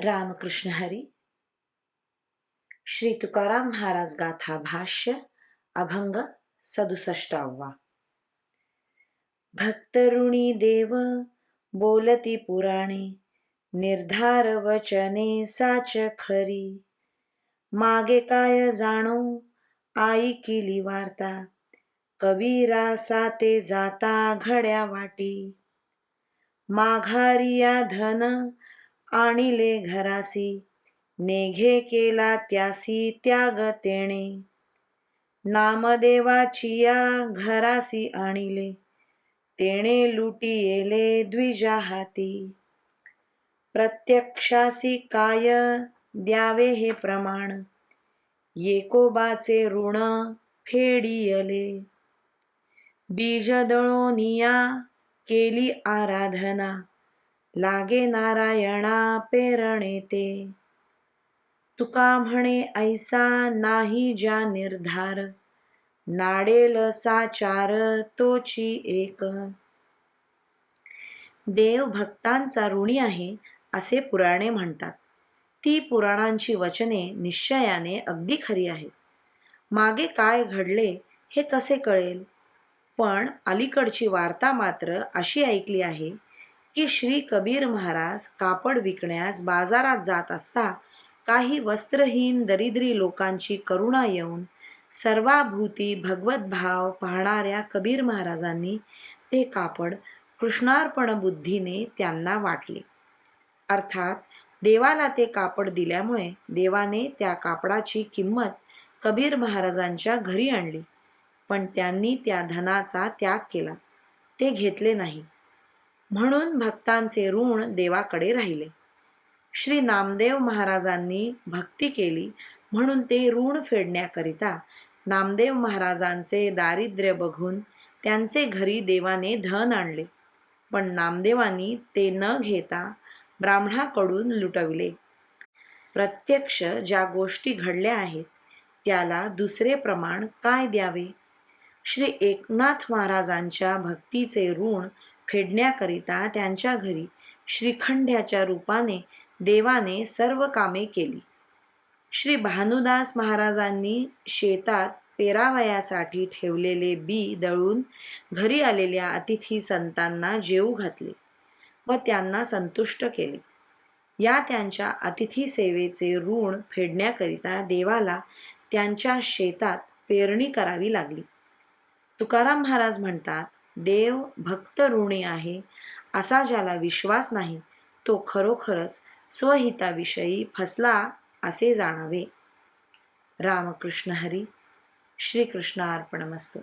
रामकृष्ण हरी। श्री तुकाराम महाराज गाथा भाष्य अभंग सदुसष्टावा। भक्तऋणी देव बोलती पुराणे निर्धार वचने साच खरी। मागे काय जाणो आई किली वार्ता। कबीरा साते जाता घड्या वाटी। माघारिया धन आणिले घरासी नेघे केला त्यासी त्याग तेणे. नामदेवाची या घरासी आणिले तेणे लुटी येले द्विजा हाती. प्रत्यक्षासी काय द्यावे हे प्रमाण येकोबाचे ऋण फेडियले. बीजदळोनिया केली आराधना लागे नारायणा पेरणे ते. तुका म्हणे ऐसा नाही ज्या निर्धार. नाडेल साचार तोची एक. देव भक्तांचा ऋणी आहे असे पुराणे म्हणतात. ती पुराणांची वचने निश्चयाने अगदी खरी आहेत. मागे काय घडले हे कसे कळेल? पण अलीकडची वार्ता मात्र अशी ऐकली आहे की श्री कबीर महाराज कापड विकण्यास बाजारात जात असता काही वस्त्रहीन दरिद्री लोकांची करुणा येऊन सर्वाभूती भगवत भाव पाहणाऱ्या कबीर महाराजांनी ते कापड कृष्णार्पण बुद्धीने त्यांना वाटले. अर्थात देवाला ते कापड दिल्यामुळे देवाने त्या कापडाची किंमत कबीर महाराजांच्या घरी आणली पण त्यांनी त्या धनाचा त्याग केला. ते घेतले नाही. म्हणून भक्तांचे ऋण देवाकडे राहिले. श्री नामदेव महाराजांनी भक्ती केली म्हणून ते ऋण फेडण्याकरिता नामदेव महाराजांचे दारिद्र्य बघून त्यांचे घरी देवाने धन आणले. पण नामदेवांनी ते न घेता ब्राह्मणाकडून लुटविले. प्रत्यक्ष ज्या गोष्टी घडल्या आहेत त्याला दुसरे प्रमाण काय द्यावे? श्री एकनाथ महाराजांच्या भक्तीचे ऋण फेडण्याकरिता त्यांच्या घरी श्रीखंड्याच्या रूपाने देवाने सर्व कामे केली. श्री भानुदास महाराजांनी शेतात पेरावयासाठी ठेवलेले बी दळून घरी आलेल्या अतिथी संतांना जेऊ घातले व त्यांना संतुष्ट केले. या त्यांच्या अतिथी सेवेचे ऋण फेडण्याकरिता देवाला त्यांच्या शेतात पेरणी करावी लागली. तुकाराम महाराज म्हणतात देव भक्त ऋणी आहे असा ज्याला विश्वास नाही तो खरोखरच स्वहिताविषयी फसला असे जाणावे. रामकृष्ण हरी श्रीकृष्ण अर्पणमस्तू.